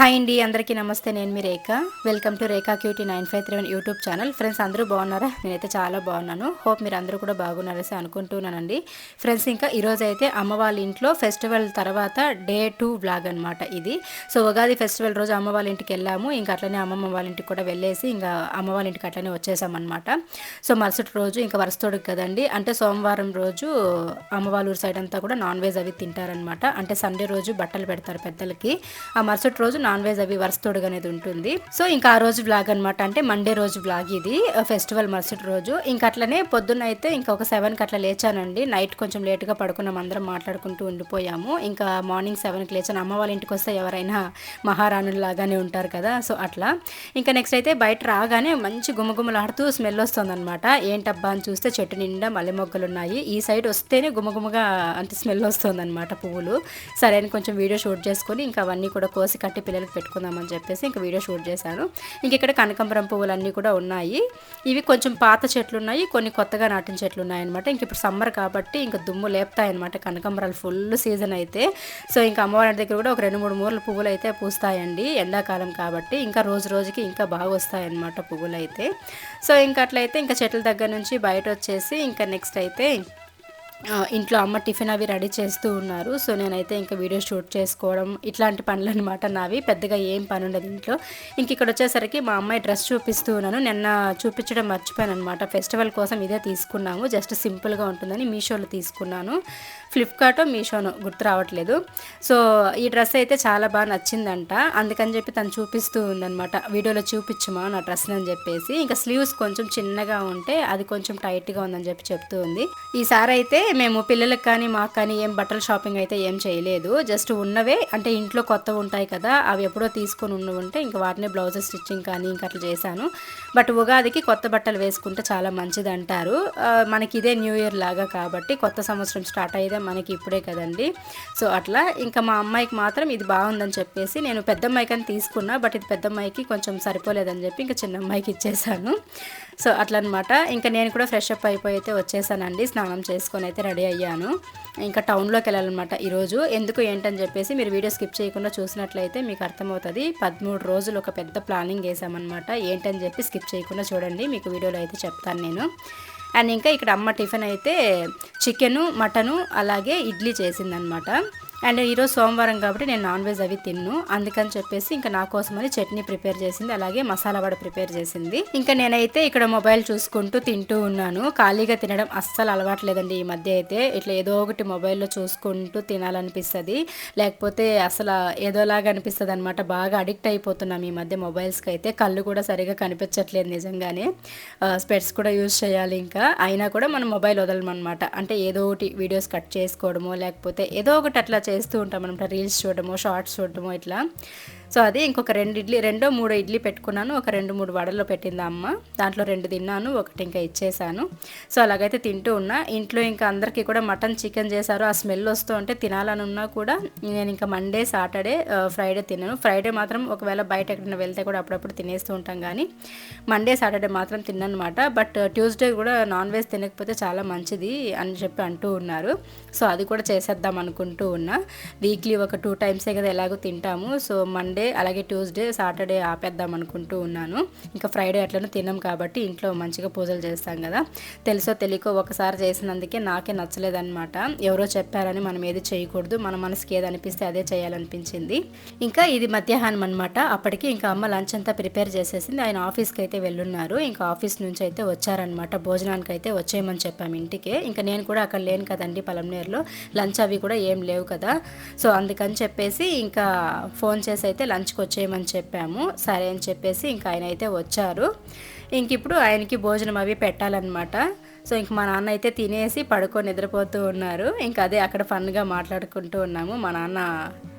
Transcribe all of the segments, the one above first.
Hi అండి అందరికీ నమస్తే. నేను మీ Rekha. Welcome to Rekha QT nine five three one YouTube channel friends అందరూ బాగున్నారా? నేనైతే చాలా బాగున్నాను. హోప్ మీరు అందరూ కూడా బాగున్నారని అనుకుంటున్నానండి. ఫ్రెండ్స్ ఇంకా ఈరోజు అయితే అమ్మ వాళ్ళ ఇంట్లో ఫెస్టివల్ తర్వాత డే టూ బ్లాగ్ అనమాట ఇది. సో ఉగాది ఫెస్టివల్ రోజు అమ్మ వాళ్ళ ఇంటికి వెళ్ళాము. ఇంకా అట్లనే అమ్మమ్మ వాళ్ళ ఇంటికి కూడా వెళ్ళేసి ఇంకా అమ్మ వాళ్ళ ఇంటికి అట్లనే వచ్చేసామన్నమాట సో మరుసటి రోజు ఇంకా వరుసతోడు కదండి. అంటే సోమవారం రోజు అమ్మ వాళ్ళ సైడ్ అంతా కూడా నాన్ వెజ్ అవి తింటారనమాట అంటే సండే రోజు బట్టలు పెడతారు పెద్దలకి. ఆ మరుసటి రోజు నాన్ వెజ్ అవి వరుసతోడుగా అనేది ఉంటుంది సో ఇంకా ఆ రోజు బ్లాగ్ అనమాట అంటే మండే రోజు బ్లాగ్ ఇది ఫెస్టివల్ మరుసటి రోజు. ఇంకా అట్లనే పొద్దున్న అయితే ఇంకా ఒక సెవెన్కి అట్లా లేచానండి. నైట్ కొంచెం లేట్గా పడుకున్నాం అందరం మాట్లాడుకుంటూ ఉండిపోయాము. ఇంకా మార్నింగ్ సెవెన్కి లేచాను. అమ్మ వాళ్ళ ఇంటికి వస్తే ఎవరైనా మహారాణులు లాగానే ఉంటారు కదా సో అట్లా. ఇంకా నెక్స్ట్ అయితే బయట రాగానే మంచి గుమగుమలాడుతూ స్మెల్ వస్తుంది అనమాట ఏంటబ్బా అని చూస్తే చెట్టు నిండా మల్లె మొగ్గలు ఉన్నాయి. ఈ సైడ్ వస్తేనే గుమగుమగా అంటే స్మెల్ వస్తుంది అనమాట పువ్వులు. సరే అని కొంచెం వీడియో షూట్ చేసుకొని ఇంకా అవన్నీ కూడా కోసి కట్టి పిల్లలకి పెట్టుకుందామని చెప్పేసి ఇంకా వీడియో షూట్ చేశాను. ఇంక ఇక్కడ కనకంబరం పువ్వులు అన్నీ కూడా ఉన్నాయి. ఇవి కొంచెం పాత చెట్లు ఉన్నాయి కొన్ని కొత్తగా నాటిన చెట్లు ఉన్నాయన్నమాట ఇంక ఇప్పుడు సమ్మర్ కాబట్టి ఇంకా దుమ్ము లేపుతాయన్నమాట. కనకంబరాలు ఫుల్ సీజన్ అయితే. సో ఇంకా అమ్మవారి దగ్గర కూడా ఒక రెండు మూడు మూరలు పువ్వులు అయితే పూస్తాయండి ఎండాకాలం కాబట్టి. ఇంకా రోజు రోజుకి ఇంకా బాగా వస్తాయన్నమాట పువ్వులు అయితే సో ఇంకా అట్లయితే ఇంకా చెట్ల దగ్గర నుంచి బయట వచ్చేసి ఇంకా నెక్స్ట్ అయితే ఇంట్లో అమ్మ టిఫిన్ అవి రెడీ చేస్తూ ఉన్నారు. సో నేనైతే ఇంకా వీడియో షూట్ చేసుకోవడం ఇట్లాంటి పనులు అనమాట నావి. పెద్దగా ఏం పని ఉండదు ఇంట్లో. ఇంక ఇక్కడ వచ్చేసరికి మా అమ్మాయి డ్రెస్ చూపిస్తూ ఉన్నాను. నిన్న చూపించడం మర్చిపోయాను అనమాట ఫెస్టివల్ కోసం ఇదే తీసుకున్నాము. జస్ట్ సింపుల్గా ఉంటుందని మీషోలో తీసుకున్నాను. ఫ్లిప్కార్ట్ మీషోను గుర్తు రావట్లేదు. సో ఈ డ్రెస్ అయితే చాలా బాగా నచ్చిందంట. అందుకని చెప్పి తను చూపిస్తూ ఉందనమాట వీడియోలో చూపించమా నా డ్రెస్ అని చెప్పేసి. ఇంకా స్లీవ్స్ కొంచెం చిన్నగా ఉంటే అది కొంచెం టైట్గా ఉందని చెప్పి చెప్తూ ఉంది. ఈసారి అయితే మేము పిల్లలకు కానీ మాకు కానీ ఏం బట్టల షాపింగ్ అయితే ఏం చేయలేదు. జస్ట్ ఉన్నవే అంటే ఇంట్లో కొత్తవి ఉంటాయి కదా అవి ఎప్పుడో తీసుకొని ఉన్న ఉంటే ఇంకా వాటిని బ్లౌజెస్ స్టిచ్చింగ్ కానీ ఇంకా అట్లా చేశాను. బట్ ఉగాదికి కొత్త బట్టలు వేసుకుంటే చాలా మంచిది అంటారు మనకి ఇదే న్యూ ఇయర్ లాగా కాబట్టి కొత్త సంవత్సరం స్టార్ట్ అయ్యేదే మనకి ఇప్పుడే కదండి. సో అట్లా ఇంకా మా అమ్మాయికి మాత్రం ఇది బాగుందని చెప్పేసి నేను పెద్ద అమ్మాయికి అని తీసుకున్నా బట్ ఇది పెద్ద అమ్మాయికి కొంచెం సరిపోలేదని చెప్పి ఇంకా చిన్న అమ్మాయికి ఇచ్చేసాను సో అట్లనమాట. ఇంకా నేను కూడా ఫ్రెష్ అప్ అయిపోయి అయితే వచ్చేసానండి స్నానం చేసుకొని అయితే రెడీ అయ్యాను. ఇంకా టౌన్లోకి వెళ్ళాలన్నమాట ఈరోజు. ఎందుకు ఏంటని చెప్పేసి మీరు వీడియో స్కిప్ చేయకుండా చూసినట్లయితే మీకు అర్థమవుతుంది. పదమూడు రోజులు ఒక పెద్ద ప్లానింగ్ వేసామన్నమాట. ఏంటని చెప్పి స్కిప్ చేయకుండా చూడండి. మీకు వీడియోలో అయితే చెప్తాను నేను. అండ్ ఇంకా ఇక్కడ అమ్మ టిఫిన్ అయితే చికెను మటను అలాగే ఇడ్లీ చేసిందనమాట అండ్ ఈరోజు సోమవారం కాబట్టి నేను నాన్ వెజ్ అవి తిన్ను. అందుకని చెప్పేసి ఇంకా నా కోసమని చట్నీ ప్రిపేర్ చేసింది అలాగే మసాలా వడ ప్రిపేర్ చేసింది. ఇంకా నేనైతే ఇక్కడ మొబైల్ చూసుకుంటూ తింటూ ఉన్నాను. ఖాళీగా తినడం అస్సలు అలవాట్లేదండి ఈ మధ్య అయితే. ఇట్లా ఏదో ఒకటి మొబైల్లో చూసుకుంటూ తినాలనిపిస్తుంది. లేకపోతే అసలు ఏదోలాగా అనిపిస్తుంది అనమాట బాగా అడిక్ట్ అయిపోతున్నాం ఈ మధ్య మొబైల్స్కి అయితే. కళ్ళు కూడా సరిగా కనిపించట్లేదు నిజంగానే. స్పెట్స్ కూడా యూజ్ చేయాలి ఇంకా. అయినా కూడా మనం మొబైల్ వదలమన్నమాట. అంటే ఏదో ఒకటి వీడియోస్ కట్ చేసుకోవడమో లేకపోతే ఏదో ఒకటి అట్లా చేస్తూ ఉంటాం అనమాట. రీల్స్ చూడటము షార్ట్స్ చూడటము ఇట్లా. సో అది ఇంకొక రెండు ఇడ్లీ రెండో మూడో ఇడ్లీ పెట్టుకున్నాను. ఒక రెండు మూడు వడలు పెట్టింది అమ్మ. దాంట్లో రెండు తిన్నాను ఒకటి ఇంకా ఇచ్చేసాను. సో అలాగైతే తింటూ ఉన్నా. ఇంట్లో ఇంకా అందరికీ కూడా మటన్ చికెన్ చేశారు. ఆ స్మెల్ వస్తూ ఉంటే తినాలని ఉన్నా కూడా నేను ఇంకా మండే సాటర్డే ఫ్రైడే తిన్నాను ఫ్రైడే మాత్రం ఒకవేళ బయట ఎక్కడైనా వెళ్తే కూడా అప్పుడప్పుడు తినేస్తూ ఉంటాం కానీ మండే సాటర్డే మాత్రం తిన్నమాట. బట్ ట్యూస్డే కూడా నాన్ వెజ్ తినకపోతే చాలా మంచిది అని చెప్పి అంటూ ఉన్నారు. సో అది కూడా చేసేద్దాం అనుకుంటూ ఉన్నా. వీక్లీ ఒక టూ టైమ్సే కదా ఎలాగో తింటాము. సో మండే అలాగే ట్యూస్డే సాటర్డే ఆపేద్దాం అనుకుంటూ ఉన్నాను. ఇంకా ఫ్రైడే అట్లనే తిన్నాం కాబట్టి ఇంట్లో మంచిగా పూజలు చేస్తాం కదా. తెలుసో తెలియకో ఒకసారి చేసినందుకే నాకే నచ్చలేదన్నమాట. ఎవరో చెప్పారని మనం ఏది చేయకూడదు మన మనసుకి ఏది అనిపిస్తే అదే చేయాలనిపించింది. ఇంకా ఇది మధ్యాహ్నం అనమాట అప్పటికి ఇంకా అమ్మ లంచ్ అంతా ప్రిపేర్ చేసేసింది. ఆయన ఆఫీస్కి అయితే వెళ్ళున్నారు. ఇంకా ఆఫీస్ నుంచి అయితే వచ్చారనమాట భోజనానికి అయితే వచ్చేయమని చెప్పాము ఇంటికే. ఇంకా నేను కూడా అక్కడ లేను కదండి పలంనేరులో లంచ్ అవి కూడా ఏం లేవు కదా. సో అందుకని చెప్పేసి ఇంకా ఫోన్ చేసి అయితే లంచ్కి వచ్చేయమని చెప్పాము. సరే అని చెప్పేసి ఇంకా ఆయన అయితే వచ్చారు. ఇంక ఇప్పుడు ఆయనకి భోజనం అవి పెట్టాలన్నమాట. సో ఇంక మా నాన్న అయితే తినేసి పడుకొని నిద్రపోతూ ఉన్నారు. ఇంకా అదే అక్కడ ఫన్గా మాట్లాడుకుంటూ ఉన్నాము. మా నాన్న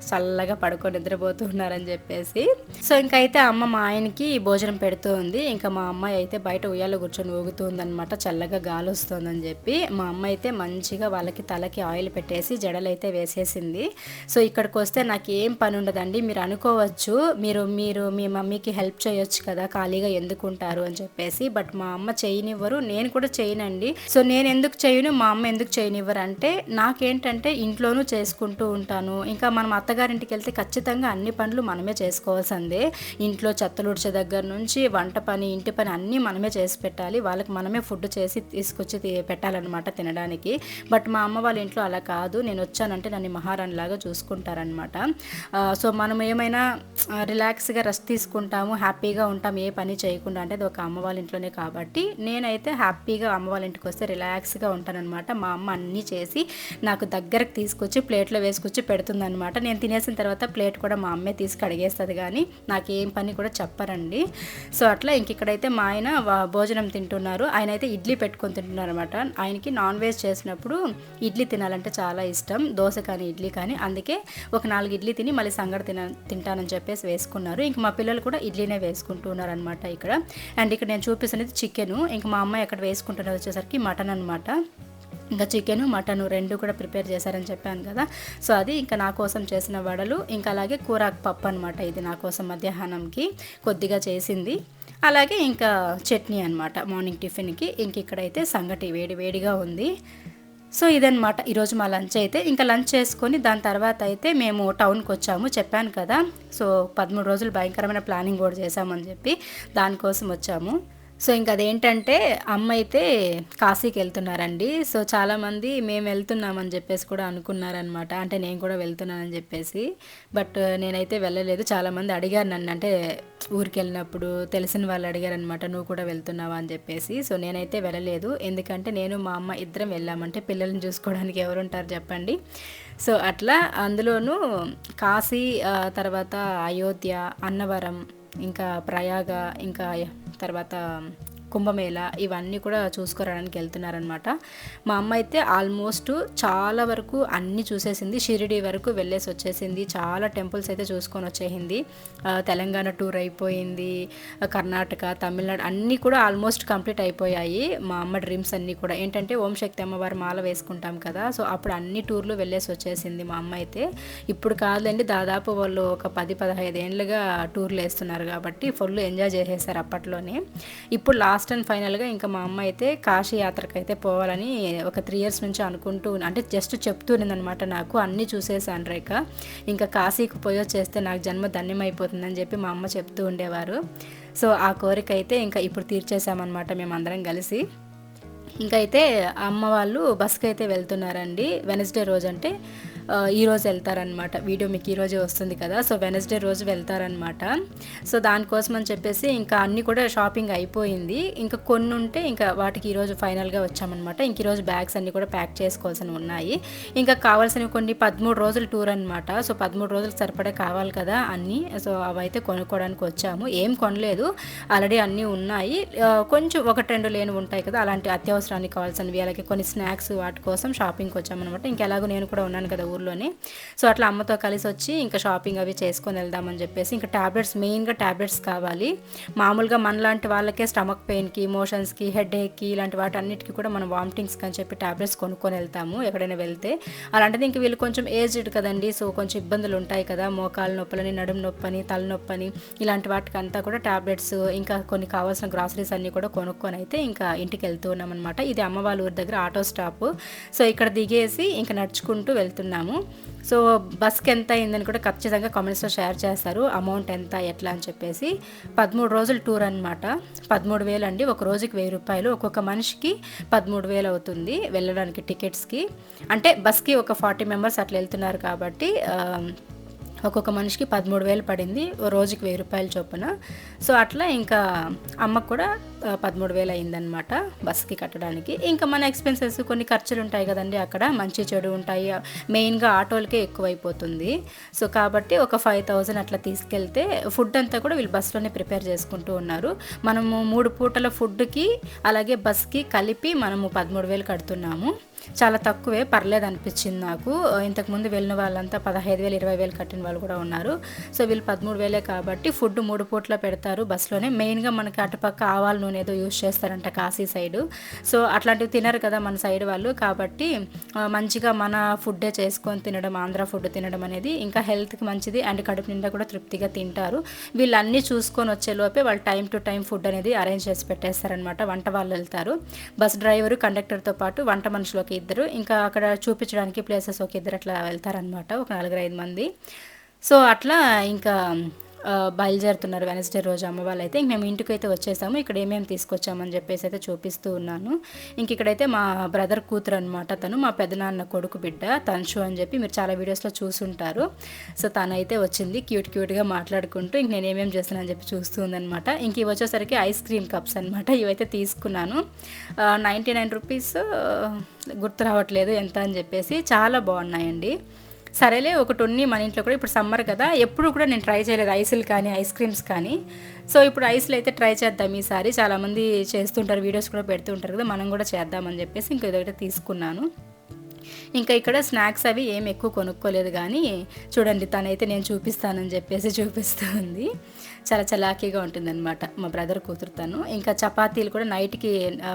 చల్లగా పడుకొని నిద్రపోతూ ఉన్నారని చెప్పేసి. సో ఇంకా అయితే అమ్మ మా ఆయనకి భోజనం పెడుతూ ఉంది. ఇంకా మా అమ్మాయి అయితే బయట ఉయ్యాలో కూర్చొని ఊగుతుందనమాట చల్లగా గాలి వస్తుందని చెప్పి. మా అమ్మ అయితే మంచిగా వాళ్ళకి తలకి ఆయిల్ పెట్టేసి జడలైతే వేసేసింది. సో ఇక్కడికి వస్తే నాకు ఏం పని ఉండదండి. మీరు అనుకోవచ్చు. మీరు మీరు మీ మమ్మీకి హెల్ప్ చేయొచ్చు కదా. ఖాళీగా ఎందుకుంటారు అని చెప్పేసి. బట్ మా అమ్మ చేయనివ్వరు. నేను కూడా చేయనండి. చేయనివ్వరండి సో నేను ఎందుకు చేయను మా అమ్మ ఎందుకు చేయనివ్వరు అంటే నాకేంటంటే ఇంట్లోనూ చేసుకుంటూ ఉంటాను. ఇంకా మనం అత్తగారింటికి వెళ్తే ఖచ్చితంగా అన్ని పనులు మనమే చేసుకోవాల్సిందే. ఇంట్లో చెత్తలుడిచే దగ్గర నుంచి వంట పని ఇంటి పని అన్నీ మనమే చేసి పెట్టాలి. వాళ్ళకి మనమే ఫుడ్ చేసి తీసుకొచ్చి పెట్టాలన్నమాట తినడానికి. బట్ మా అమ్మ వాళ్ళ ఇంట్లో అలా కాదు. నేను వచ్చానంటే నన్ను మహారాణి లాగా చూసుకుంటారనమాట సో మనం ఏమైనా రిలాక్స్గా రెస్ట్ తీసుకుంటాము హ్యాపీగా ఉంటాం ఏ పని చేయకుండా. అంటే అది ఒక అమ్మ వాళ్ళ ఇంట్లోనే కాబట్టి నేనైతే హ్యాపీగా అమ్మ వాళ్ళ ఇంటికి వస్తే రిలాక్స్గా ఉంటానన్నమాట. మా అమ్మ అన్నీ చేసి నాకు దగ్గరకు తీసుకొచ్చి ప్లేట్లో వేసుకొచ్చి పెడుతుందనమాట నేను తినేసిన తర్వాత ప్లేట్ కూడా మా అమ్మే తీసి కడిగేస్తుంది కానీ నాకు ఏం పని కూడా చెప్పరండి. సో అట్లా ఇంక ఇక్కడైతే మా ఆయన భోజనం తింటున్నారు. ఆయన అయితే ఇడ్లీ పెట్టుకొని తింటున్నారు అనమాట ఆయనకి నాన్ వెజ్ చేసినప్పుడు ఇడ్లీ తినాలంటే చాలా ఇష్టం. దోశ కానీ ఇడ్లీ కానీ. అందుకే ఒక నాలుగు ఇడ్లీ తిని మళ్ళీ సంగడి తిన తింటానని చెప్పేసి వేసుకున్నారు. ఇంక మా పిల్లలు కూడా ఇడ్లీనే వేసుకుంటున్నారు అనమాట ఇక్కడ. అండ్ ఇక్కడ నేను చూపిస్తున్నది చికెను. ఇంక మా అమ్మాయి అక్కడ వేసుకుంటున్నది వచ్చేసరికి మటన్ అనమాట ఇంకా చికెను మటను రెండు కూడా ప్రిపేర్ చేశారని చెప్పాను కదా. సో అది ఇంకా నా కోసం చేసిన వడలు ఇంకా అలాగే కూరాకు పప్పు అనమాట ఇది నా కోసం మధ్యాహ్నంకి కొద్దిగా చేసింది. అలాగే ఇంకా చట్నీ అనమాట మార్నింగ్ టిఫిన్కి. ఇంక ఇక్కడైతే సంగటి వేడి వేడిగా ఉంది. సో ఇదనమాట ఈరోజు మా లంచ్ అయితే. ఇంకా లంచ్ చేసుకొని దాని తర్వాత అయితే మేము టౌన్కి వచ్చాము చెప్పాను కదా. సో పదమూడు రోజులు భయంకరమైన ప్లానింగ్ కూడా చేశామని చెప్పి దానికోసం వచ్చాము. సో ఇంకా అదేంటంటే అమ్మ అయితే కాశీకి వెళ్తున్నారండి. సో చాలామంది మేము వెళ్తున్నామని చెప్పేసి కూడా అనుకున్నారనమాట. అంటే నేను కూడా వెళ్తున్నానని చెప్పేసి. బట్ నేనైతే వెళ్ళలేదు. చాలామంది అడిగారు నన్ను. అంటే ఊరికి వెళ్ళినప్పుడు తెలిసిన వాళ్ళు అడిగారనమాట నువ్వు కూడా వెళ్తున్నావా? అని చెప్పేసి. సో నేనైతే వెళ్ళలేదు. ఎందుకంటే నేను మా అమ్మ ఇద్దరం వెళ్ళామంటే పిల్లల్ని చూసుకోవడానికి ఎవరుంటారు చెప్పండి. సో అట్లా అందులోనూ కాశీ తర్వాత అయోధ్య అన్నవరం ఇంకా ప్రయాగ ఇంకా తర్వాత కుంభమేళ ఇవన్నీ కూడా చూసుకురావడానికి వెళ్తున్నారనమాట మా అమ్మ అయితే ఆల్మోస్ట్ చాలా వరకు అన్నీ చూసేసింది. షిరిడి వరకు వెళ్ళేసి వచ్చేసింది. చాలా టెంపుల్స్ అయితే చూసుకొని వచ్చేసింది. తెలంగాణ టూర్ అయిపోయింది. కర్ణాటక తమిళనాడు అన్నీ కూడా ఆల్మోస్ట్ కంప్లీట్ అయిపోయాయి. మా అమ్మ డ్రీమ్స్ అన్నీ కూడా. ఏంటంటే ఓం శక్తి అమ్మవారి మాల వేసుకుంటాం కదా. సో అప్పుడు అన్ని టూర్లు వెళ్ళేసి వచ్చేసింది మా అమ్మ అయితే. ఇప్పుడు కాదండి దాదాపు వాళ్ళు ఒక పది పదహైదు ఏళ్ళుగా టూర్లు వేస్తున్నారు కాబట్టి ఫుల్ ఎంజాయ్ చేసేసారు అప్పట్లోనే. ఇప్పుడు లాస్ట్ లాస్ట్ అండ్ ఫైనల్గా ఇంకా మా అమ్మ అయితే కాశీ యాత్రకు అయితే పోవాలని ఒక త్రీ ఇయర్స్ నుంచి అనుకుంటూ అంటే జస్ట్ చెప్తూనిందనమాట నాకు అన్నీ చూసేసాను రేఖ. ఇంకా కాశీకి పోయో చేస్తే నాకు జన్మ ధన్యమైపోతుందని చెప్పి మా అమ్మ చెప్తూ ఉండేవారు. సో ఆ కోరిక అయితే ఇంకా ఇప్పుడు తీర్చేసామన్నమాట మేమందరం కలిసి. ఇంకా అయితే అమ్మ వాళ్ళు బస్కి అయితే వెళ్తున్నారండి. వెనస్డే రోజు అంటే ఈరోజు వెళ్తారనమాట వీడియో మీకు ఈరోజే వస్తుంది కదా. సో వెనస్డే రోజు వెళ్తారనమాట సో దానికోసం అని చెప్పేసి ఇంకా అన్నీ కూడా షాపింగ్ అయిపోయింది. ఇంకా కొన్ని ఉంటే ఇంకా వాటికి ఈరోజు ఫైనల్గా వచ్చామన్నమాట. ఇంక ఈరోజు బ్యాగ్స్ అన్నీ కూడా ప్యాక్ చేసుకోవాల్సిన ఉన్నాయి. ఇంకా కావాల్సినవి కొన్ని పదమూడు రోజుల టూర్ అనమాట సో పదమూడు రోజులకు సరిపడే కావాలి కదా అన్నీ. సో అవైతే కొనుక్కోవడానికి వచ్చాము. ఏం కొనలేదు. ఆల్రెడీ అన్నీ ఉన్నాయి. కొంచెం ఒకటి రెండు లేని ఉంటాయి కదా. అలాంటి అత్యవసరానికి కావాల్సినవి అలాగే కొన్ని స్నాక్స్ వాటి కోసం షాపింగ్కి వచ్చామన్నమాట. ఇంకెలాగో నేను కూడా ఉన్నాను కదా ఊర్లోనే. సో అట్లా అమ్మతో కలిసి వచ్చి ఇంకా షాపింగ్ అవి చేసుకొని వెళ్దామని చెప్పేసి ఇంకా ట్యాబ్లెట్స్ మెయిన్గా ట్యాబ్లెట్స్ కావాలి. మామూలుగా మనలాంటి వాళ్ళకే స్టమక్ పెయిన్కి మోషన్స్కి హెడ్ ఏక్కి ఇలాంటి వాటి అన్నిటికీ కూడా మనం వామిటింగ్స్కి అని చెప్పి ట్యాబ్లెట్స్ కొనుక్కొని వెళ్తాము ఎక్కడైనా వెళ్తే. అలాంటిది ఇంక వీళ్ళు కొంచెం ఏజ్డ్ కదండి సో కొంచెం ఇబ్బందులు ఉంటాయి కదా మోకాలు నొప్పులని నడుము నొప్పని తలనొప్పని ఇలాంటి వాటికి అంతా కూడా ట్యాబ్లెట్స్ ఇంకా కొన్ని కావాల్సిన గ్రాసరీస్ అన్నీ కూడా కొనుక్కొని అయితే ఇంకా ఇంటికి వెళ్తూ ఉన్నాం అనమాట ఇది అమ్మ వాళ్ళ ఊరి దగ్గర ఆటో స్టాప్. సో ఇక్కడ దిగేసి ఇంకా నడుచుకుంటూ వెళ్తున్నాము. చేస్తున్నాము సో బస్కి ఎంత అయిందని కూడా ఖచ్చితంగా కామెంట్స్లో షేర్ చేస్తారు. అమౌంట్ ఎంత ఎట్లా అని చెప్పేసి. పదమూడు రోజులు టూర్ అనమాట పదమూడు వేలు అండి. ఒక రోజుకి వెయ్యి రూపాయలు. ఒక్కొక్క మనిషికి పదమూడు వేలు అవుతుంది వెళ్ళడానికి టికెట్స్కి. అంటే బస్కి ఒక ఫార్టీ మెంబర్స్ అట్లా వెళ్తున్నారు కాబట్టి ఒక్కొక్క మనిషికి పదమూడు వేలు పడింది రోజుకి వెయ్యి రూపాయల చొప్పున. సో అట్లా ఇంకా అమ్మకు కూడా పదమూడు వేలు అయిందనమాట బస్కి కట్టడానికి. ఇంకా మన ఎక్స్పెన్సెస్ కొన్ని ఖర్చులు ఉంటాయి కదండి అక్కడ మంచి చెడు ఉంటాయి. మెయిన్గా ఆటోలకే ఎక్కువైపోతుంది. సో కాబట్టి ఒక ఫైవ్ థౌజండ్ అట్లా తీసుకెళ్తే ఫుడ్ అంతా కూడా వీళ్ళు బస్సులోనే ప్రిపేర్ చేసుకుంటూ ఉన్నారు. మనము మూడు పూటల ఫుడ్కి అలాగే బస్కి కలిపి మనము పదమూడు వేలు కడుతున్నాము. చాలా తక్కువే పర్లేదు అనిపించింది నాకు. ఇంతకుముందు వెళ్ళిన వాళ్ళంతా పదహైదు వేలు ఇరవై వేలు కట్టిన వాళ్ళు కూడా ఉన్నారు. సో వీళ్ళు పదమూడు వేలే కాబట్టి ఫుడ్ మూడు పూట్ల పెడతారు బస్సులోనే. మెయిన్గా మనకి అటుపక్క ఆవాల నూనె ఏదో యూస్ చేస్తారంట కాశీ సైడు. సో అట్లాంటివి తినరు కదా మన సైడ్ వాళ్ళు. కాబట్టి మంచిగా మన ఫుడ్డే చేసుకొని తినడం ఆంధ్ర ఫుడ్ తినడం అనేది ఇంకా హెల్త్కి మంచిది. అండ్ కడుపు నిండా కూడా తృప్తిగా తింటారు. వీళ్ళన్నీ చూసుకొని వచ్చే లోపే వాళ్ళు టైం టు టైం ఫుడ్ అనేది అరేంజ్ చేసి పెట్టేస్తారనమాట వంట వాళ్ళు వెళ్తారు. బస్ డ్రైవరు కండక్టర్తో పాటు వంట మనుషులకి ఒక ఇద్దరు. ఇంకా అక్కడ చూపించడానికి ప్లేసెస్ ఒక ఇద్దరు అట్లా వెళ్తారనమాట ఒక నలుగురు ఐదు మంది. సో అట్లా ఇంకా బయలుదేరుతున్నారు వెనస్డే రోజు అమ్మ వాళ్ళు అయితే ఇంక మేము ఇంటికి అయితే వచ్చేసాము. ఇక్కడ ఏమేమి తీసుకొచ్చామని చెప్పేసి అయితే చూపిస్తూ ఉన్నాను. ఇంక ఇక్కడైతే మా బ్రదర్ కూతురు అనమాట తను మా పెదనాన్న కొడుకు బిడ్డ తన్షు అని చెప్పి మీరు చాలా వీడియోస్లో చూసుంటారు. సో తనైతే వచ్చింది క్యూట్ క్యూట్గా మాట్లాడుకుంటూ ఇంక నేను ఏమేమి చేస్తానని చెప్పి చూస్తూ ఉందనమాట ఇంక ఇవి వచ్చేసరికి ఐస్ క్రీమ్ కప్స్ అనమాట ఇవైతే తీసుకున్నాను. నైంటీ నైన్ రూపీస్ గుర్తు రావట్లేదు ఎంత అని చెప్పేసి. చాలా బాగున్నాయండి. సరేలే ఒకటి ఉన్ని మన ఇంట్లో కూడా. ఇప్పుడు సమ్మర్ కదా ఎప్పుడు కూడా నేను ట్రై చేయలేదు ఐసులు కానీ ఐస్ క్రీమ్స్ కానీ. సో ఇప్పుడు ఐస్లు అయితే ట్రై చేద్దాం ఈసారి. చాలామంది చేస్తుంటారు వీడియోస్ కూడా పెడుతుంటారు కదా మనం కూడా చేద్దామని చెప్పేసి ఇంకా ఇదొకటి తీసుకున్నాను. ఇంకా ఇక్కడ స్నాక్స్ అవి ఏం ఎక్కువ కొనుక్కోలేదు కానీ చూడండి తనైతే నేను చూపిస్తానని చెప్పేసి చూపిస్తుంది చాలా చలాకీగా ఉంటుందన్నమాట. మా బ్రదర్ కూతురు తను. ఇంకా చపాతీలు కూడా నైట్కి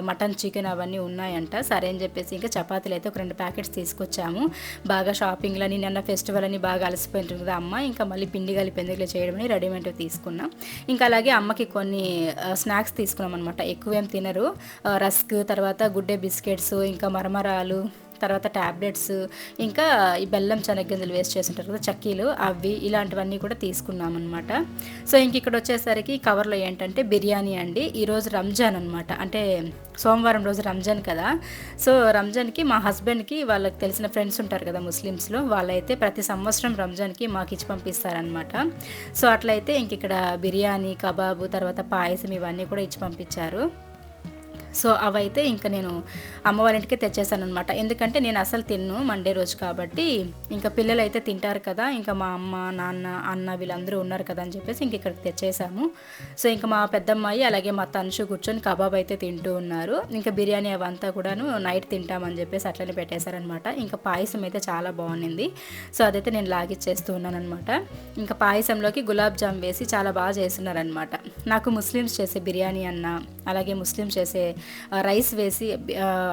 మటన్ చికెన్ అవన్నీ ఉన్నాయంట. సరే అని చెప్పేసి ఇంకా చపాతీలు అయితే ఒక రెండు ప్యాకెట్స్ తీసుకొచ్చాము. బాగా షాపింగ్లని నిన్న ఫెస్టివల్ అని బాగా అలసిపోయింటుంది కదా అమ్మ. ఇంకా మళ్ళీ పిండి కలిపి ఎందుకులో చేయడమని రెడీమేడ్ తీసుకున్నాం. ఇంకా అలాగే అమ్మకి కొన్ని స్నాక్స్ తీసుకున్నాం అనమాట ఎక్కువ ఏం తినరు రస్క్ తర్వాత గుడ్డే బిస్కెట్స్ ఇంకా మరమరాలు తర్వాత ట్యాబ్లెట్స్ ఇంకా ఈ బెల్లం చెనగ్గింజలు వేస్ట్ చేస్తుంటారు కదా చక్కీలు అవి ఇలాంటివన్నీ కూడా తీసుకున్నాం అనమాట సో ఇంక ఇక్కడ వచ్చేసరికి కవర్లో ఏంటంటే బిర్యానీ అండి. ఈరోజు రంజాన్ అనమాట అంటే సోమవారం రోజు రంజాన్ కదా. సో రంజాన్కి మా హస్బెండ్కి వాళ్ళకి తెలిసిన ఫ్రెండ్స్ ఉంటారు కదా ముస్లిమ్స్లో వాళ్ళైతే ప్రతి సంవత్సరం రంజాన్కి మాకు ఇచ్చి పంపిస్తారనమాట సో అట్లయితే ఇంక ఇక్కడ బిర్యానీ కబాబు తర్వాత పాయసం ఇవన్నీ కూడా ఇచ్చి పంపించారు. సో అవైతే ఇంకా నేను అమ్మ వాళ్ళ ఇంటికి తెచ్చేసాను అనమాట ఎందుకంటే నేను అసలు తిన్ను మండే రోజు కాబట్టి ఇంకా పిల్లలు అయితే తింటారు కదా ఇంకా మా అమ్మ నాన్న అన్న వీళ్ళందరూ ఉన్నారు కదా అని చెప్పేసి ఇంక ఇక్కడికి తెచ్చేసాము. సో ఇంకా మా పెద్దమ్మాయి అలాగే మా తనుషు కూర్చొని కబాబ్ అయితే తింటూ ఉన్నారు. ఇంకా బిర్యానీ అవంతా కూడాను నైట్ తింటామని చెప్పేసి అట్లనే పెట్టేశారనమాట ఇంకా పాయసం అయితే చాలా బాగుంది సో అదైతే నేను లాగిచ్చేస్తూ ఉన్నాను అనమాట ఇంకా పాయసంలోకి గులాబ్ జామ్ వేసి చాలా బాగా చేస్తున్నారనమాట నాకు ముస్లిమ్స్ చేసే బిర్యానీ అన్న అలాగే ముస్లిమ్స్ చేసే రైస్ వేసి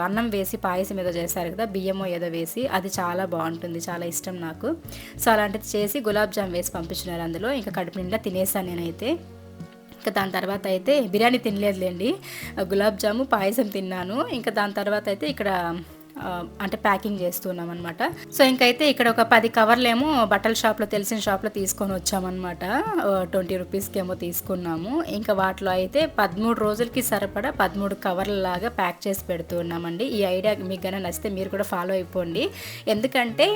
అన్నం వేసి పాయసం ఏదో చేస్తారు కదా బియ్యమో ఏదో వేసి అది చాలా బాగుంటుంది చాలా ఇష్టం నాకు. సో అలాంటిది చేసి గులాబ్ జామ్ వేసి పంపించినారు అందులో. ఇంకా కడుపు నిండా తినేసాను నేనైతే. ఇంకా దాని తర్వాత అయితే బిర్యానీ తినలేదులేండి. గులాబ్ జాము పాయసం తిన్నాను. ఇంకా దాని తర్వాత అయితే ఇక్కడ అంటే ప్యాకింగ్ చేస్తున్నాం అనమాట సో ఇంకైతే ఇక్కడ ఒక పది కవర్లేమో బట్టల షాప్లో తెలిసిన షాప్లో తీసుకొని వచ్చామన్నమాట. ట్వంటీ రూపీస్కి ఏమో తీసుకున్నాము. ఇంకా వాటిలో అయితే పదమూడు రోజులకి సరిపడా పదమూడు కవర్ల లాగా ప్యాక్ చేసి పెడుతున్నామండి. ఈ ఐడియా మీకు కన్నా నచ్చితే మీరు కూడా ఫాలో అయిపోండి. ఎందుకంటే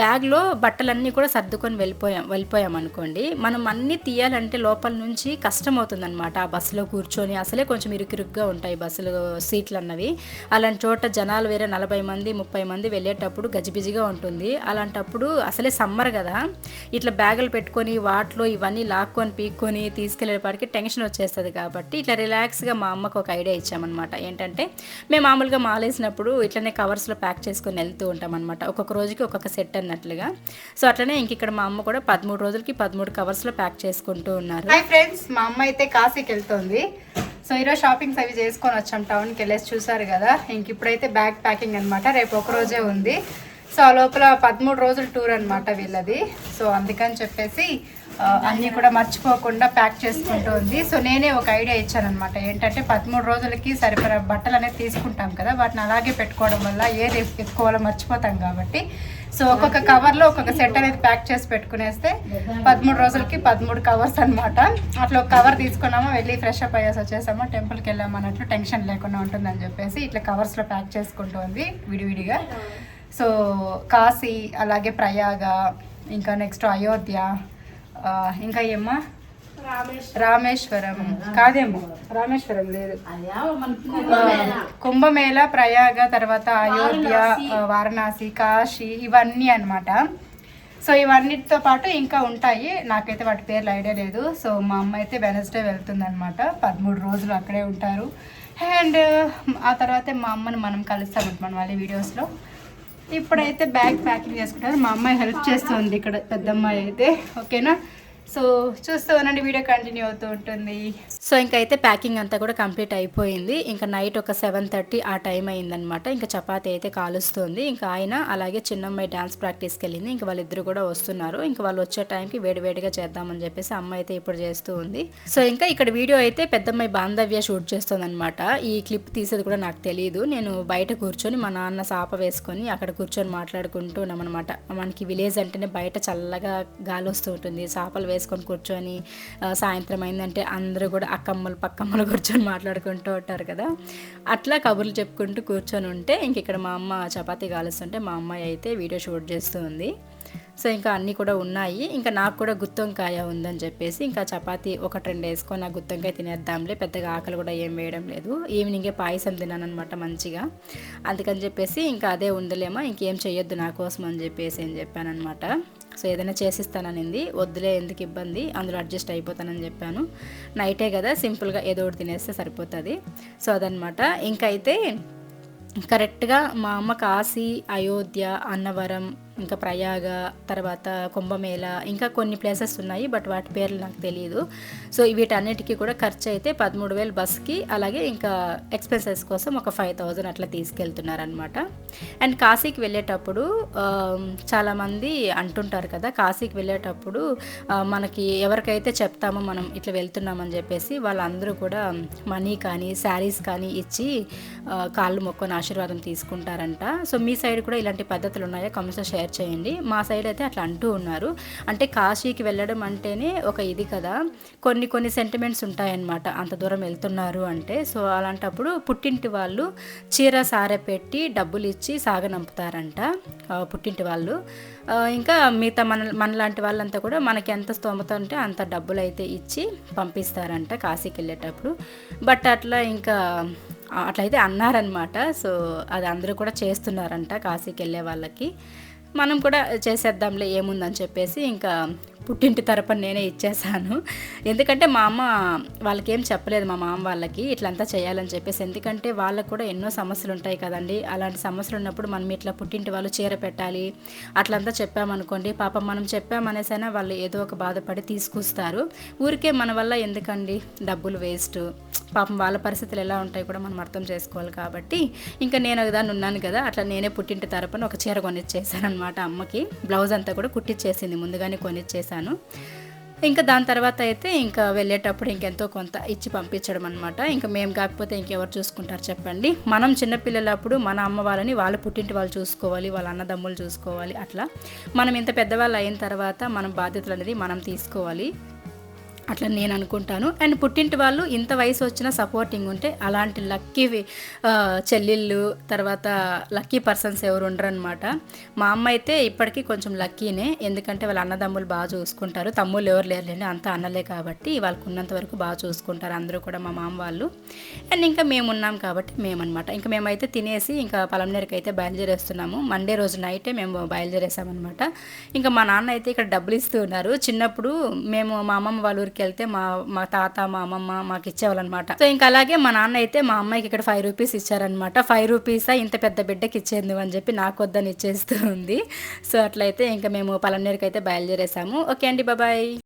బ్యాగ్లో బట్టలన్నీ కూడా సర్దుకొని వెళ్ళిపోయాం వెళ్ళిపోయాం అనుకోండి. మనం అన్నీ తీయాలంటే లోపల నుంచి కష్టం అవుతుందన్నమాట ఆ బస్సులో కూర్చొని అసలే కొంచెం ఇరుకిరుగ్గా ఉంటాయి బస్సులు సీట్లు అన్నవి అలాంటి చోట జనాలు వేరే నలభై మంది ముప్పై మంది వెళ్ళేటప్పుడు గజిబిజిగా ఉంటుంది. అలాంటప్పుడు అసలే సమ్మర్ కదా. ఇట్లా బ్యాగులు పెట్టుకొని వాటిలో ఇవన్నీ లాక్కొని పీక్కొని తీసుకెళ్ళేపాటికి టెన్షన్ వచ్చేస్తుంది కాబట్టి ఇట్లా రిలాక్స్గా మా అమ్మకు ఒక ఐడియా ఇచ్చామన్నమాట. ఏంటంటే మేము మామూలుగా మాలేసినప్పుడు ఇట్లనే కవర్స్లో ప్యాక్ చేసుకొని వెళ్తూ ఉంటాం అనమాట ఒక్కొక్క రోజుకి ఒక్కొక్క సెట్ అన్నట్లుగా. సో అట్లనే ఇంక ఇక్కడ మా అమ్మ కూడా పదమూడు రోజులకి పదమూడు కవర్స్లో ప్యాక్ చేసుకుంటూ ఉన్నారు. ఫ్రెండ్స్ మా అమ్మ అయితే కాశీకి వెళ్తుంది. సో ఈరోజు షాపింగ్స్ అవి చేసుకొని వచ్చాం టౌన్కి వెళ్ళేసి చూసారు కదా. ఇంక ఇప్పుడైతే బ్యాగ్ ప్యాకింగ్ అనమాట రేపు ఒక రోజే ఉంది. సో ఆ లోపల పదమూడు రోజులు టూర్ అనమాట వీళ్ళది. సో అందుకని చెప్పేసి అన్నీ కూడా మర్చిపోకుండా ప్యాక్ చేసుకుంటూ ఉంది. సో నేనే ఒక ఐడియా ఇచ్చాను అనమాట ఏంటంటే పదమూడు రోజులకి సరిపడా బట్టలు అనేది తీసుకుంటాం కదా. వాటిని అలాగే పెట్టుకోవడం వల్ల ఏది ఎత్తుకోవాలో మర్చిపోతాం కాబట్టి. సో ఒక్కొక్క కవర్లో ఒక్కొక్క సెట్ అనేది ప్యాక్ చేసి పెట్టుకునేస్తే పదమూడు రోజులకి పదమూడు కవర్స్ అన్నమాట. అట్లా ఒక కవర్ తీసుకున్నాము వెళ్ళి ఫ్రెష్ అప్ అయ్యేసి వచ్చేసాము టెంపుల్కి వెళ్ళాము అన్నట్లు టెన్షన్ లేకుండా ఉంటుందని చెప్పేసి ఇట్లా కవర్స్లో ప్యాక్ చేసుకుంటుంది విడివిడిగా. సో కాశీ అలాగే ప్రయాగ ఇంకా నెక్స్ట్ అయోధ్య ఇంకా ఏమ్మా? రామేశ్వరం. కాదేమో రామేశ్వరం లేదు కుంభమేళ. ప్రయాగ తర్వాత అయోధ్య వారణాసి కాశీ ఇవన్నీ అన్నమాట. సో ఇవన్నిటితో పాటు ఇంకా ఉంటాయి. నాకైతే వాటి పేర్లు ఐడియా లేదు. సో మా అమ్మ అయితే వెనస్డే వెళ్తుంది అనమాట పదమూడు రోజులు అక్కడే ఉంటారు. అండ్ ఆ తర్వాత మా అమ్మని మనం కలుస్తాం మన వాళ్ళ వీడియోస్లో. ఇప్పుడైతే బ్యాగ్ ప్యాకింగ్ చేసుకుంటారు. మా అమ్మాయి హెల్ప్ చేస్తుంది ఇక్కడ పెద్దమ్మాయి అయితే. ఓకేనా? సో చూస్తూ ఉండండి వీడియో కంటిన్యూ అవుతూ ఉంటుంది. సో ఇంకైతే ప్యాకింగ్ అంతా కూడా కంప్లీట్ అయిపోయింది. ఇంకా నైట్ ఒక సెవెన్ థర్టీ ఆ టైం అయిందనమాట ఇంకా చపాతి అయితే కాలుస్తుంది. ఇంకా ఆయన అలాగే చిన్నమ్మాయి డ్యాన్స్ ప్రాక్టీస్కి వెళ్ళింది. ఇంకా వాళ్ళిద్దరు కూడా వస్తున్నారు. ఇంకా వాళ్ళు వచ్చే టైంకి వేడివేడిగా చేద్దామని చెప్పేసి అమ్మ అయితే ఇప్పుడు చేస్తూ ఉంది. సో ఇంకా ఇక్కడ వీడియో అయితే పెద్దమ్మాయి బాంధవ్య షూట్ చేస్తుందనమాట ఈ క్లిప్ తీసేది కూడా నాకు తెలియదు నేను బయట కూర్చొని మా నాన్న సాప వేసుకొని అక్కడ కూర్చొని మాట్లాడుకుంటూ ఉన్నామన్నమాట. మనకి విలేజ్ అంటేనే బయట చల్లగా గాలి వస్తూ ఉంటుంది. చేపలు వేసుకొని కూర్చొని సాయంత్రం అయిందంటే అందరూ కూడా అక్కమ్మలు పక్కమ్మలు కూర్చొని మాట్లాడుకుంటూ ఉంటారు కదా. అట్లా కబుర్లు చెప్పుకుంటూ కూర్చొని ఉంటే ఇంక ఇక్కడ మా అమ్మ చపాతీ కాలుస్తుంటే మా అమ్మాయి అయితే వీడియో షూట్ చేస్తూ ఉంది. సో ఇంకా అన్నీ కూడా ఉన్నాయి. ఇంకా నాకు కూడా గుత్తొంకాయ ఉందని చెప్పేసి ఇంకా చపాతి ఒకటి రెండు వేసుకొని ఆ గుత్తొంకాయ తినేద్దాంలే పెద్దగా ఆకలి కూడా ఏం వేయడం లేదు. ఈవినింగే పాయసం తిన్నానమాట అనమాట మంచిగా. అందుకని చెప్పేసి ఇంకా అదే ఉండలేమో ఇంకేం చేయొద్దు నా కోసం అని చెప్పేసి అని చెప్పానమాట సో ఏదైనా చేసిస్తాననింది వద్దులే ఎందుకు ఇబ్బంది అందులో అడ్జస్ట్ అయిపోతానని చెప్పాను. నైటే కదా సింపుల్గా ఏదో ఒకటి తినేస్తే సరిపోతుంది. సో అదనమాట. ఇంకైతే కరెక్ట్గా మా అమ్మ కాశీ అయోధ్య అన్నవరం ఇంకా ప్రయాగ తర్వాత కుంభమేళ ఇంకా కొన్ని ప్లేసెస్ ఉన్నాయి బట్ వాటి పేర్లు నాకు తెలియదు సో వీటన్నిటికీ కూడా ఖర్చు అయితే పదమూడు వేలు బస్కి అలాగే ఇంకా ఎక్స్పెన్సెస్ కోసం ఒక ఫైవ్ థౌజండ్ అట్లా తీసుకెళ్తున్నారనమాట అండ్ కాశీకి వెళ్ళేటప్పుడు చాలామంది అంటుంటారు కదా కాశీకి వెళ్ళేటప్పుడు మనకి ఎవరికైతే చెప్తామో మనం ఇట్లా వెళ్తున్నామని చెప్పేసి వాళ్ళందరూ కూడా మనీ కానీ శారీస్ కానీ ఇచ్చి కాళ్ళు మొక్కని ఆశీర్వాదం తీసుకుంటారంట. సో మీ సైడ్ కూడా ఇలాంటి పద్ధతులు ఉన్నాయా? కామెంట్స్లో షేర్ చేయండి మా సైడ్ అయితే అట్లా అంటూ ఉన్నారు. అంటే కాశీకి వెళ్ళడం అంటేనే ఒక ఇది కదా. కొన్ని కొన్ని సెంటిమెంట్స్ ఉంటాయన్నమాట. అంత దూరం వెళ్తున్నారు అంటే. సో అలాంటప్పుడు పుట్టింటి వాళ్ళు చీర సారె పెట్టి డబ్బులు ఇచ్చి సాగనంపుతారంట పుట్టింటి వాళ్ళు. ఇంకా మిగతా మన మనలాంటి వాళ్ళంతా కూడా మనకి ఎంత స్తోమత ఉంటే అంత డబ్బులు అయితే ఇచ్చి పంపిస్తారంట కాశీకి వెళ్ళేటప్పుడు. బట్ అట్లా ఇంకా అట్లయితే అన్నారనమాట సో అది అందరూ కూడా చేస్తున్నారంట కాశీకి వెళ్ళే వాళ్ళకి. మనం కూడా చేసేద్దాంలే ఏముందని చెప్పేసి ఇంకా పుట్టింటి తరపున నేనే ఇచ్చేసాను ఎందుకంటే మా అమ్మ వాళ్ళకేం చెప్పలేదు మా మామ వాళ్ళకి ఇట్లంతా చేయాలని చెప్పేసి. ఎందుకంటే వాళ్ళకు కూడా ఎన్నో సమస్యలు ఉంటాయి కదండి. అలాంటి సమస్యలు ఉన్నప్పుడు మనం ఇట్లా పుట్టింటి వాళ్ళు చీర పెట్టాలి అట్లంతా చెప్పామనుకోండి. పాపం మనం చెప్పామనేసైనా వాళ్ళు ఏదో ఒక బాధపడి తీసుకొస్తారు. ఊరికే మన వల్ల ఎందుకండి? డబ్బులు వేస్ట్. పాపం వాళ్ళ పరిస్థితులు ఎలా ఉంటాయి కూడా మనం అర్థం చేసుకోవాలి కాబట్టి. ఇంకా నేను ఒకదాన్ని ఉన్నాను కదా అట్లా నేనే పుట్టింటి తరపున ఒక చీర కొనిచ్చేసాను అనమాట అమ్మకి. బ్లౌజ్ అంతా కూడా కుట్టించేసింది ముందుగానే కొనిచ్చేసాను ఇంకా దాని తర్వాత అయితే ఇంకా వెళ్ళేటప్పుడు ఇంకెంతో కొంత ఇచ్చి పంపించడం అనమాట ఇంకా మేము కాకపోతే ఇంకెవరు చూసుకుంటారు చెప్పండి. మనం చిన్నపిల్లలప్పుడు మన అమ్మ వాళ్ళని వాళ్ళ పుట్టింటి వాళ్ళు చూసుకోవాలి వాళ్ళ అన్నదమ్ములు చూసుకోవాలి అట్లా. మనం ఇంత పెద్దవాళ్ళు అయిన తర్వాత మనం బాధ్యతలు అనేది మనం తీసుకోవాలి. అట్లా నేను అనుకుంటాను. అండ్ పుట్టింటి వాళ్ళు ఇంత వయసు వచ్చిన సపోర్టింగ్ ఉంటే అలాంటి లక్కీ చెల్లెళ్ళు తర్వాత లక్కీ పర్సన్స్ ఎవరు ఉండరనమాట మా అమ్మ అయితే ఇప్పటికీ కొంచెం లక్కీనే. ఎందుకంటే వాళ్ళ అన్నదమ్ములు బాగా చూసుకుంటారు. తమ్ముళ్ళు ఎవరు లేరులేండి అంత అన్నలే కాబట్టి వాళ్ళకు ఉన్నంత వరకు బాగా చూసుకుంటారు. అందరూ కూడా మా మామ వాళ్ళు. అండ్ ఇంకా మేము ఉన్నాం కాబట్టి మేమనమాట ఇంకా మేమైతే తినేసి ఇంకా పలంనేరుకి అయితే బయలుదేరేస్తున్నాము. మండే రోజు నైటే మేము బయలుదేరేసామన్నమాట. ఇంకా మా నాన్న అయితే ఇక్కడ డబ్బులు ఇస్తూ ఉన్నారు. చిన్నప్పుడు మేము మా అమ్మమ్మ వాళ్ళ ఊరికి వెళ్తే మా మా తాత మా అమ్మమ్మ మాకు ఇచ్చేవాళ్ళనమాట. సో ఇంకా అలాగే మా నాన్న అయితే మా అమ్మాయికి ఇక్కడ ఫైవ్ రూపీస్ ఇచ్చారనమాట. ఫైవ్ రూపీసా ఇంత పెద్ద బిడ్డకి ఇచ్చేది అని చెప్పి నాకు వద్దని ఇచ్చేస్తూ ఉంది. సో అట్లయితే ఇంకా మేము పలంనేరుకి అయితే బయలుదేరేసాము. ఓకే అండి బాబాయ్